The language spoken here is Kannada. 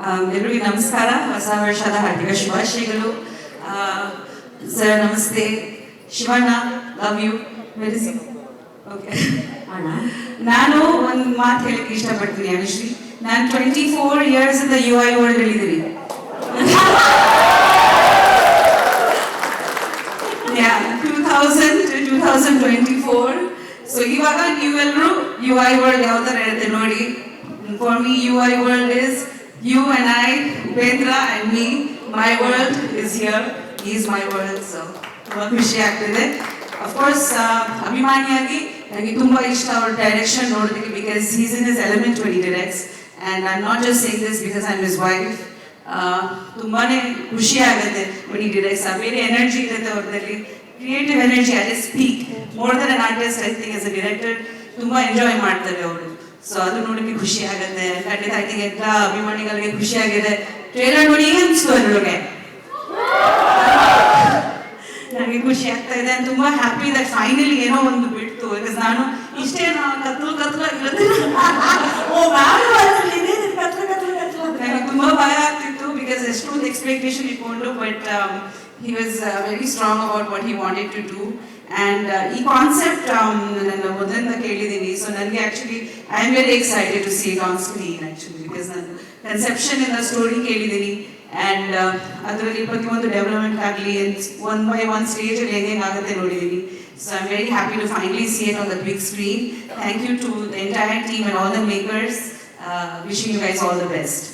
ಎಲ್ರಿಗೂ ನಮಸ್ಕಾರ. ಹೊಸ ವರ್ಷದ ಹಾರ್ದಿಕ ಶುಭಾಶಯಗಳು. ಸರ್ ನಮಸ್ತೆ. Shivanna love you very okay ನಾನು ಒಂದು ಮಾತು ಹೇಳಕ್ಕೆ ಇಷ್ಟಪಡ್ತೀನಿ ಅನುಶ್ರೀ. ನಾನು ಟ್ವೆಂಟಿ ಫೋರ್ ಇಯರ್ಸ್ ಇಂದ ಯು ಐ ವರ್ಲ್ಡ್ ಹೇಳಿದ್ದೀನಿ two thousand two twenty four so ಇವಾಗ ನೀವೆಲ್ಲರೂ ಯು ಐ ವರ್ಲ್ಡ್ ಯಾವ ಥರ ಇರುತ್ತೆ ನೋಡಿ. For me U I world is you and I Upendra and me my world is here is my world so ತುಂಬ ಖುಷಿ ಆಗ್ತಿದೆ. ಅಫ್ಕೋರ್ಸ್ ಅಭಿಮಾನಿಯಾಗಿ ನನಗೆ ತುಂಬ ಇಷ್ಟ ಅವ್ರ ಡೈರೆಕ್ಷನ್ ನೋಡೋದಕ್ಕೆ because he's in is element when ಈ and I not just saying this because I am is wife ತುಂಬಾ ಖುಷಿ ಆಗುತ್ತೆ ವೆನ್ ಡಿರೆಕ್ಟ್ಸ್ ಬೇರೆ ಎನರ್ಜಿ ಇರುತ್ತೆ ಅವ್ರದಲ್ಲಿ ಕ್ರಿಯೇಟಿವ್ ಎನರ್ಜಿ ಅದೇ speak more than artist I think as a director ತುಂಬ ಎಂಜಾಯ್ ಮಾಡ್ತಾರೆ ಅವರು. ಸೊ ಅದು ನೋಡಕ್ಕೆ ಖುಷಿ ಆಗುತ್ತೆ. ಖಂಡಿತ ಐ ತಿಂಕ್ ಎಲ್ಲ ಅಭಿಮಾನಿಗಳಿಗೆ ಖುಷಿ ಆಗಿದೆ. ಟ್ರೇಲರ್ ನೋಡಿ ಅನಿಸ್ತು ಅದ್ರೊಳಗೆ. ನನಗೆ ಖುಷಿ ಆಗ್ತಾ ಇದೆ. ತುಂಬಾ ಹ್ಯಾಪಿ ಇದೆ ಫೈನಲಿ ಏನೋ ಒಂದು ಬಿಡ್ತು. ನಾನು ಇಷ್ಟೇ ಕತ್ಲು ಕತ್ಲು ಆಗಿರುತ್ತೆ ಬಿಕಾಸ್ ಎಷ್ಟೊಂದು ಎಕ್ಸ್ಪೆಕ್ಟೇಷನ್ ಇಟ್ಕೊಂಡು but he was very strong about what he wanted to do and ಈ ಕಾನ್ಸೆಪ್ಟ್ ನನ್ನ ಮೊದಲಿಂದ ಕೇಳಿದ್ದೀನಿ ಸೊ ನನಗೆ actually I am very excited to see it on screen actually because ನಾನು ಕನ್ಸೆಪ್ಷನ್ ಇಂದ ಸ್ಟೋರಿ ಕೇಳಿದ್ದೀನಿ ಆ್ಯಂಡ್ ಅದರಲ್ಲಿ ಪ್ರತಿಯೊಂದು ಡೆವಲಪ್ಮೆಂಟ್ ಆಗಲಿ ಒನ್ ಬೈ ಒನ್ ಸ್ಟೇಜಲ್ಲಿ ಹೆಂಗೆ ಆಗುತ್ತೆ ನೋಡಿದ್ದೀನಿ so I am very happy to finally see it on the big screen thank you to the entire team and all the makers wishing you guys all the best